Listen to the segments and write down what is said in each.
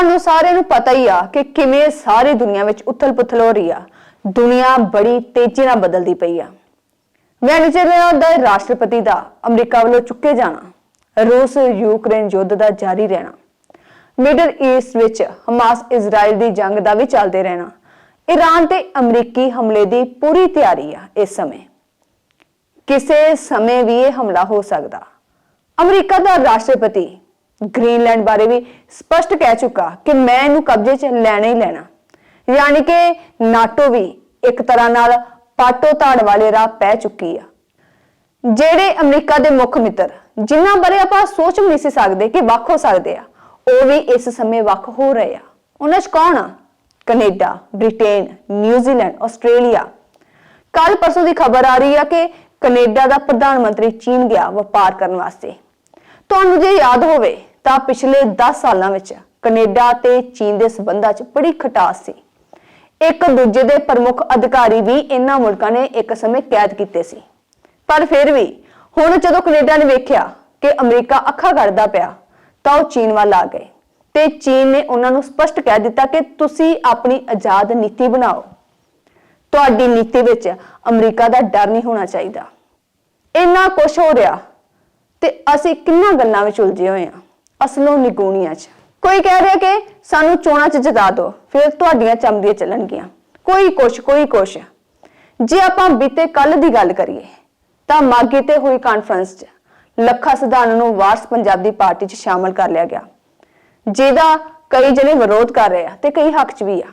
ਤੁਹਾਨੂੰ ਸਾਰਿਆਂ ਨੂੰ ਪਤਾ ਹੀ ਆ ਕਿ ਕਿਵੇਂ ਸਾਰੀ ਦੁਨੀਆ ਵਿੱਚ ਉਥਲ-ਪੁਥਲ ਹੋ ਰਹੀ ਆ। ਦੁਨੀਆ ਬੜੀ ਤੇਜ਼ੀ ਨਾਲ ਬਦਲਦੀ ਪਈ ਆ। ਵੈਨੇਜ਼ੁਏਲਾ ਦਾ ਰਾਸ਼ਟਰਪਤੀ ਦਾ ਅਮਰੀਕਾ ਵੱਲੋਂ ਚੁੱਕੇ ਜਾਣਾ, ਰੂਸ ਯੂਕਰੇਨ ਯੁੱਧ ਦਾ ਜਾਰੀ ਰਹਿਣਾ, ਮਿਡਲ ਈਸਟ ਵਿੱਚ ਹਮਾਸ ਇਜ਼ਰਾਈਲ ਦੀ ਜੰਗ ਦਾ ਵੀ ਚੱਲਦੇ ਰਹਿਣਾ ਈਰਾਨ ਤੇ ਅਮਰੀਕੀ ਹਮਲੇ ਦੀ ਪੂਰੀ ਤਿਆਰੀ ਆ ਇਸ ਸਮੇਂ। ਕਿਸੇ ਸਮੇਂ ਵੀ ਇਹ ਹਮਲਾ ਹੋ ਸਕਦਾ। ਅਮਰੀਕਾ ਦਾ ਰਾਸ਼ਟਰਪਤੀ ਗ੍ਰੀਨਲੈਂਡ ਬਾਰੇ ਵੀ ਸਪਸ਼ਟ ਕਹਿ ਚੁੱਕਾ ਕਿ ਮੈਂ ਇਹਨੂੰ ਕਬਜ਼ੇ 'ਚ ਲੈਣਾ ਹੀ ਲੈਣਾ। ਯਾਨੀ ਕਿ ਨਾਟੋ ਵੀ ਇੱਕ ਤਰ੍ਹਾਂ ਨਾਲ ਪਾਟੋ ਧਾੜ ਵਾਲੇ ਰਾਹ ਪੈ ਚੁੱਕੀ ਆ। ਜਿਹੜੇ ਅਮਰੀਕਾ ਦੇ ਮੁੱਖ ਮਿੱਤਰ, ਜਿਨ੍ਹਾਂ ਬਾਰੇ ਆਪਾਂ ਸੋਚ ਵੀ ਨਹੀਂ ਸੀ ਸਕਦੇ ਕਿ ਵੱਖ ਹੋ ਸਕਦੇ ਆ, ਉਹ ਵੀ ਇਸ ਸਮੇਂ ਵੱਖ ਹੋ ਰਹੇ ਆ। ਉਹਨਾਂ 'ਚ ਕੌਣ ਆ? Canada, Britain, New Zealand, Australia. ਕੱਲ ਪਰਸੋਂ ਦੀ ਖਬਰ ਆ ਰਹੀ ਆ ਕਿ ਕੈਨੇਡਾ ਦਾ ਪ੍ਰਧਾਨ ਮੰਤਰੀ ਚੀਨ ਗਿਆ ਵਪਾਰ ਕਰਨ ਵਾਸਤੇ। ਤੁਹਾਨੂੰ ਜੇ ਯਾਦ ਹੋਵੇ ਤਾਂ ਪਿਛਲੇ 10 ਸਾਲਾਂ ਵਿੱਚ ਕੈਨੇਡਾ ਤੇ ਚੀਨ ਦੇ ਸਬੰਧਾਂ 'ਚ ਬੜੀ ਖਟਾਸ ਸੀ। ਇੱਕ ਦੂਜੇ ਦੇ ਪ੍ਰਮੁੱਖ ਅਧਿਕਾਰੀ ਵੀ ਇਹਨਾਂ ਮੁਲਕਾਂ ਨੇ ਇੱਕ ਸਮੇਂ ਕੈਦ ਕੀਤੇ ਸੀ। ਪਰ ਫਿਰ ਵੀ ਹੁਣ ਜਦੋਂ ਕੈਨੇਡਾ ਨੇ ਵੇਖਿਆ ਕਿ ਅਮਰੀਕਾ ਅੱਖਾਂ ਕਰਦਾ ਪਿਆ, ਤਾਂ ਉਹ ਚੀਨ ਵੱਲ ਆ ਗਏ। ਤੇ ਚੀਨ ਨੇ ਉਹਨਾਂ ਨੂੰ ਸਪਸ਼ਟ ਕਹਿ ਦਿੱਤਾ ਕਿ ਤੁਸੀਂ ਆਪਣੀ ਆਜ਼ਾਦ ਨੀਤੀ ਬਣਾਓ। ਤੁਹਾਡੀ ਨੀਤੀ ਵਿੱਚ ਅਮਰੀਕਾ ਦਾ ਡਰ ਨਹੀਂ ਹੋਣਾ ਚਾਹੀਦਾ। ਇੰਨਾ ਕੁਝ ਹੋ ਰਿਹਾ ਤੇ ਅਸੀਂ ਕਿੰਨਾ ਗੱਲਾਂ ਵਿੱਚ ਉਲਝੇ ਹੋਏ ਆ ਅਸਲੋਂ ਨਿਗੂਣੀਆਂ 'ਚ। ਕੋਈ ਕਹਿ ਰਿਹਾ ਕਿ ਸਾਨੂੰ ਚੋਣਾਂ 'ਚ ਜਿਤਾ ਦਿਓ, ਫਿਰ ਤੁਹਾਡੀਆਂ ਚਮਦੀਆਂ ਚੱਲਣਗੀਆਂ। ਕੋਈ ਕੁਛ ਕੋਈ ਕੁਛ। ਜੇ ਆਪਾਂ ਬੀਤੇ ਕੱਲ ਦੀ ਗੱਲ ਕਰੀਏ, ਤਾਂ ਮਾਗੀ ਤੇ ਹੋਈ ਕਾਨਫਰੰਸ 'ਚ ਲੱਖਾ ਸਿਧਾਨ ਨੂੰ ਵਾਰਸ ਪੰਜਾਬੀ ਪਾਰਟੀ 'ਚ ਸ਼ਾਮਲ ਕਰ ਲਿਆ ਗਿਆ। ਜਿਹਦਾ ਕਈ ਜਣੇ ਵਿਰੋਧ ਕਰ ਰਹੇ ਆ ਤੇ ਕਈ ਹੱਕ 'ਚ ਵੀ ਆ।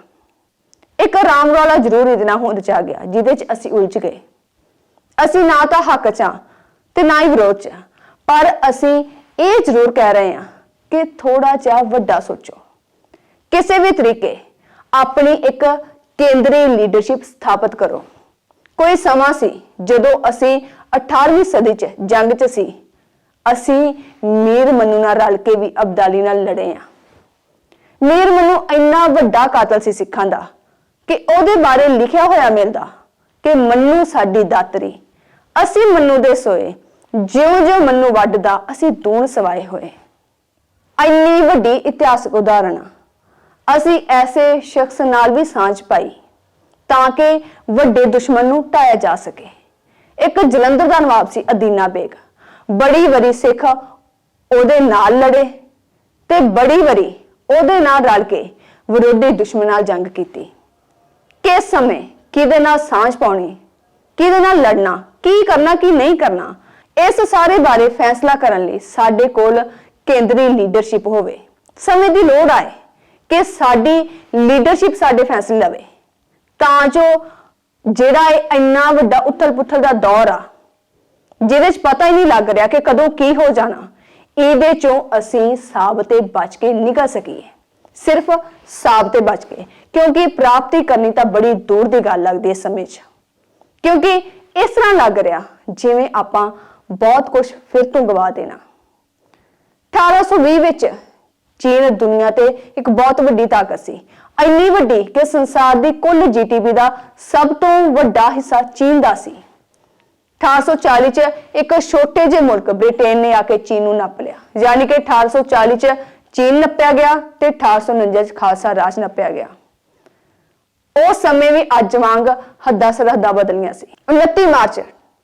ਇੱਕ ਆਰਾਮ ਰੌਲਾ ਜ਼ਰੂਰ ਇਹਦੇ ਨਾਲ ਹੋਂਦ ਚ ਆ ਗਿਆ, ਜਿਹਦੇ 'ਚ ਅਸੀਂ ਉਲਝ ਗਏ। ਅਸੀਂ ਨਾ ਤਾਂ ਹੱਕ 'ਚ ਆ ਤੇ ਨਾ ਹੀ ਵਿਰੋਧ 'ਚ ਪਰ ਅਸੀਂ ਇਹ ਜ਼ਰੂਰ ਕਹਿ ਰਹੇ ਹਾਂ ਕਿ ਥੋੜਾ ਜਿਹਾ ਵੱਡਾ ਸੋਚੋ। ਕਿਸੇ ਵੀ ਤਰੀਕੇ ਆਪਣੀ ਇੱਕ ਕੇਂਦਰੀ ਲੀਡਰਸ਼ਿਪ ਸਥਾਪਿਤ ਕਰੋ। ਕੋਈ ਸਮਾਂ ਸੀ ਜਦੋਂ ਅਸੀਂ 18ਵੀਂ ਸਦੀ 'ਚ ਜੰਗ 'ਚ ਸੀ। ਅਸੀਂ ਮੀਰ ਮਨੂ ਨਾਲ ਰਲ ਕੇ ਵੀ ਅਬਦਾਲੀ ਨਾਲ ਲੜੇ ਆ। ਮੀਰ ਮਨੂ ਇੰਨਾ ਵੱਡਾ ਕਾਤਲ ਸੀ ਸਿੱਖਾਂ ਦਾ ਕਿ ਉਹਦੇ ਬਾਰੇ ਲਿਖਿਆ ਹੋਇਆ ਮਿਲਦਾ ਕਿ ਮੰਨੂ ਸਾਡੀ ਦਾਤਰੀ। ਅਸੀਂ ਮੰਨੂ ਦੇ ਸੋਏ, ਜਿਉਂ-ਜਿਉਂ ਮੰਨੂ ਵੱਢਦਾ ਅਸੀਂ ਦੂਣ ਸਵਾਏ ਹੋਏ। ਇੰਨੀ ਵੱਡੀ ਇਤਿਹਾਸਕ ਉਦਾਹਰਣ ਅਸੀਂ ਐਸੇ ਸ਼ਖਸ ਨਾਲ ਵੀ ਸਾਂਝ ਪਾਈ ਤਾਂ ਕਿ ਵੱਡੇ ਦੁਸ਼ਮਣ ਨੂੰ ਢਾਇਆ ਜਾ ਸਕੇ। ਇੱਕ ਜਲੰਧਰ ਦਾ ਨਵਾਬ ਸੀ ਅਦੀਨਾ ਬੇਗ। ਬੜੀ ਵਰੀ ਸਿੱਖ ਉਹਦੇ ਨਾਲ ਲੜੇ ਤੇ ਬੜੀ ਵਰੀ ਉਹਦੇ ਨਾਲ ਰਲ ਕੇ ਵਿਰੋਧੀ ਦੁਸ਼ਮਣ ਨਾਲ ਜੰਗ ਕੀਤੀ। ਕਿਸ ਸਮੇਂ ਕਿਹਦੇ ਨਾਲ ਸਾਂਝ ਪਾਉਣੀ, ਕਿਹਦੇ ਨਾਲ ਲੜਨਾ, ਕੀ ਕਰਨਾ, ਕੀ ਨਹੀਂ ਕਰਨਾ, ਇਸ ਸਾਰੇ ਬਾਰੇ ਫੈਸਲਾ ਕਰਨ ਲਈ ਸਾਡੇ ਕੋਲ ਕੇਂਦਰੀ ਲੀਡਰਸ਼ਿਪ ਹੋਵੇ। ਸਮੇਂ ਦੀ ਲੋੜ ਆਏ ਕਿ ਸਾਡੀ ਲੀਡਰਸ਼ਿਪ ਸਾਡੇ ਫੈਸਲੇ ਲਵੇ। ਤਾਂ ਜੋ ਜਿਹੜਾ ਇਹ ਇੰਨਾ ਵੱਡਾ ਉਥਲ-ਪੁਥਲ ਦਾ ਦੌਰ ਆ, ਜਿਹਦੇ 'ਚ ਪਤਾ ਹੀ ਨਹੀਂ ਲੱਗ ਰਿਹਾ ਕਿ ਕਦੋਂ ਕੀ ਹੋ ਜਾਣਾ, ਇਹਦੇ ਚੋਂ ਅਸੀਂ ਸਾਬ ਤੇ ਬਚ ਕੇ ਨਿਕਲ ਸਕੀਏ। ਸਿਰਫ ਸਾਬ ਤੇ ਬਚ ਕੇ, ਕਿਉਂਕਿ ਪ੍ਰਾਪਤੀ ਕਰਨੀ ਤਾਂ ਬੜੀ ਦੂਰ ਦੀ ਗੱਲ ਲੱਗਦੀ ਹੈ ਸਮੇਂ 'ਚ। ਕਿਉਂਕਿ ਇਸ ਤਰ੍ਹਾਂ ਲੱਗ ਰਿਹਾ ਜਿਵੇਂ ਆਪਾਂ ਬਹੁਤ ਕੁਝ ਫਿਰ ਤੋਂ ਗਵਾ ਦੇਣਾ। 1820 ਵਿੱਚ ਚੀਨ ਦੁਨੀਆ ਤੇ ਇੱਕ ਬਹੁਤ ਵੱਡੀ ਤਾਕਤ ਸੀ। ਇੰਨੀ ਵੱਡੀ ਕਿ ਸੰਸਾਰ ਦੀ ਕੁੱਲ ਜੀਟੀਪੀ ਦਾ ਸਭ ਤੋਂ ਵੱਡਾ ਹਿੱਸਾ ਚੀਨ ਦਾ ਸੀ। 1840 ਚ ਇੱਕ ਛੋਟੇ ਜਿਹੇ ਮੁਲਕ ਬ੍ਰਿਟੇਨ ਨੇ ਆ ਕੇ ਚੀਨ ਨੂੰ ਨੱਪ ਲਿਆ। ਯਾਨੀ ਕਿ 1840 ਚ ਚੀਨ ਨੱਪਿਆ ਗਿਆ ਤੇ 1849 ਚ ਖਾਲਸਾ ਰਾਜ ਨੱਪਿਆ ਗਿਆ। ਉਸ ਸਮੇਂ ਵੀ ਅੱਜ ਵਾਂਗ ਹੱਦਾਂ ਸਰਹੱਦਾਂ ਬਦਲੀਆਂ ਸੀ। 29 ਮਾਰਚ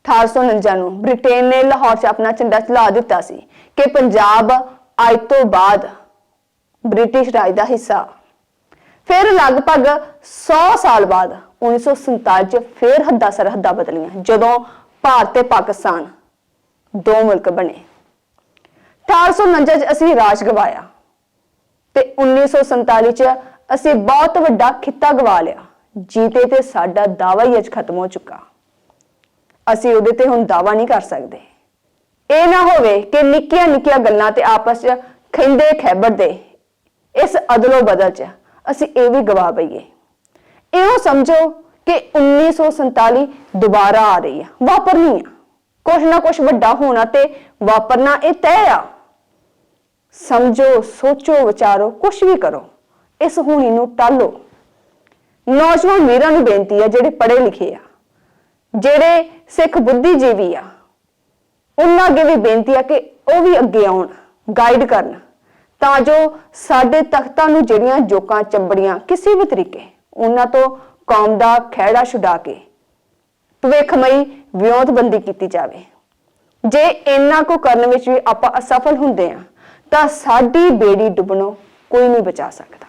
1849 ਨੂੰ ਬ੍ਰਿਟੇਨ ਨੇ ਲਾਹੌਰ 'ਚ ਆਪਣਾ ਝੰਡਾ ਚਲਾ ਦਿੱਤਾ ਸੀ ਕਿ ਪੰਜਾਬ ਅੱਜ ਤੋਂ ਬਾਅਦ ਬ੍ਰਿਟਿਸ਼ ਰਾਜ ਦਾ ਹਿੱਸਾ। ਫਿਰ ਲਗਭਗ 100 ਸਾਲ ਬਾਅਦ 1947 ਚ ਫਿਰ ਹੱਦਾਂ ਸਰਹੱਦਾਂ ਬਦਲੀਆਂ, ਜਦੋਂ ਭਾਰਤ ਤੇ ਪਾਕਿਸਤਾਨ ਦੋ ਮੁਲਕ ਬਣੇ। 1849 ਚ ਅਸੀਂ ਰਾਜ ਗਵਾਇਆ ਤੇ 1947 ਚ ਅਸੀਂ ਬਹੁਤ ਵੱਡਾ ਖਿੱਤਾ ਗਵਾ ਲਿਆ। ਜੀਤੇ ਤੇ ਸਾਡਾ ਦਾਵਾ ਹੀ ਅੱਜ ਖਤਮ ਹੋ ਚੁੱਕਾ। ਅਸੀਂ ਉਹਦੇ ਤੇ ਹੁਣ ਦਾਵਾ ਨਹੀਂ ਕਰ ਸਕਦੇ। ਇਹ ਨਾ ਹੋਵੇ ਕਿ ਨਿੱਕੀਆਂ ਨਿੱਕੀਆਂ ਗੱਲਾਂ ਤੇ ਆਪਸ 'ਚ ਖਿੰਦੇ ਖੈਬੜਦੇ ਇਸ ਅਦਲੋ ਬਦਲ 'ਚ ਅਸੀਂ ਇਹ ਵੀ ਗਵਾ ਪਈਏ ਇਹੋ ਸਮਝੋ ਕਿ 1947 ਦੁਬਾਰਾ ਆ ਰਹੀ ਆ, ਵਾਪਰਨੀ ਆ। ਕੁਛ ਨਾ ਕੁਛ ਵੱਡਾ ਹੋਣਾ ਤੇ ਵਾਪਰਨਾ ਇਹ ਤੈਅ ਆ। ਸਮਝੋ, ਸੋਚੋ, ਵਿਚਾਰੋ, ਕੁਛ ਵੀ ਕਰੋ, ਇਸ ਹੋਣੀ ਨੂੰ ਟਾਲੋ। ਨੌਜਵਾਨ ਵੀਰਾਂ ਨੂੰ ਬੇਨਤੀ ਹੈ ਜਿਹੜੇ ਪੜ੍ਹੇ ਲਿਖੇ ਆ। ਜਿਹੜੇ ਸਿੱਖ ਬੁੱਧੀਜੀਵੀ ਆ, ਉਹਨਾਂ ਅੱਗੇ ਵੀ ਬੇਨਤੀ ਆ ਕਿ ਉਹ ਵੀ ਅੱਗੇ ਆਉਣ ਗਾਈਡ ਕਰਨ, ਤਾਂ ਜੋ ਸਾਡੇ ਤਖਤਾਂ ਨੂੰ ਜਿਹੜੀਆਂ ਜੋਕਾਂ ਚੰਬੜੀਆਂ ਕਿਸੇ ਵੀ ਤਰੀਕੇ, ਉਹਨਾਂ ਤੋਂ ਕੌਮ ਦਾ ਖਹਿੜਾ ਛੁਡਾ ਕੇ ਭਵਿੱਖਮਈ ਵਿਉਂਤਬੰਦੀ ਕੀਤੀ ਜਾਵੇ। ਜੇ ਇੰਨਾ ਕੋ ਕਰਨ ਵਿੱਚ ਵੀ ਆਪਾਂ ਅਸਫਲ ਹੁੰਦੇ ਆ, ਤਾਂ ਸਾਡੀ ਬੇੜੀ ਡੁੱਬਣੋਂ ਕੋਈ ਨਹੀਂ ਬਚਾ ਸਕਦਾ।